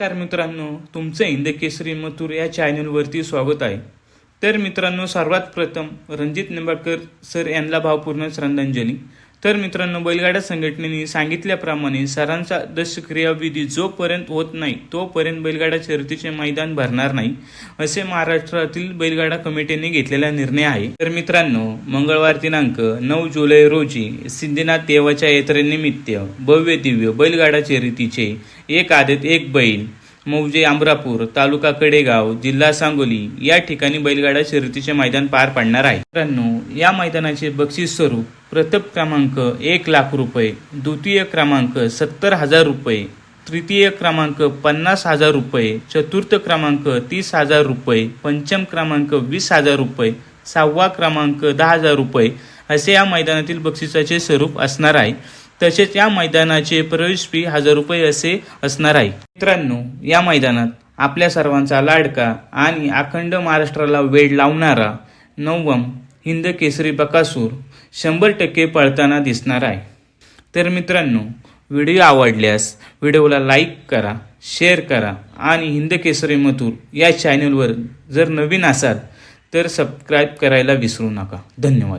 तर मित्रांनो तुमचं हिंद केसरी मथुर या चॅनलवरती स्वागत आहे. तर मित्रांनो सर्वात प्रथम रणजित निंबाळकर सर यांना भावपूर्ण श्रद्धांजली. तर मित्रांनो बैलगाडा संघटनेने सांगितल्याप्रमाणे सरांचा दशक्रियाविधी जोपर्यंत होत नाही तोपर्यंत बैलगाडा शर्यतीचे मैदान भरणार नाही असे महाराष्ट्रातील बैलगाडा कमिटीने घेतलेला निर्णय आहे. तर मित्रांनो मंगळवार दिनांक नऊ जुलै रोजी सिद्धिनाथ देवाच्या यात्रेनिमित्त भव्य दिव्य बैलगाडा शर्यतीचे एक आदत एक बैल मौजे आमरापूर तालुका कडेगाव जिल्हा सांगोली या ठिकाणी बैलगाडा शर्यतीचे मैदान पार पाडणार आहे. मित्रांनो या मैदानाचे बक्षीस स्वरूप प्रथम क्रमांक एक लाख रुपये द्वितीय क्रमांक सत्तर हजार रुपये तृतीय क्रमांक पन्नास हजार रुपये चतुर्थ क्रमांक तीस हजार रुपये पंचम क्रमांक वीस हजार रुपये सहावा क्रमांक दहा हजार रुपये असे या मैदानातील बक्षिसाचे स्वरूप असणार आहे. तसेच या मैदानाचे प्रवेश फी हजार रुपये असे असणार आहे. मित्रांनो या मैदानात आपल्या सर्वांचा लाडका आणि अखंड महाराष्ट्राला वेळ लावणारा नवम हिंद केसरी बकासूर शंभर टक्के पळताना दिसणार आहे. तर मित्रांनो व्हिडिओ आवडल्यास व्हिडिओला लाईक करा शेअर करा आणि हिंद केसरी मथुर या चॅनलवर जर नवीन असाल तर सबस्क्राईब करायला विसरू नका. धन्यवाद.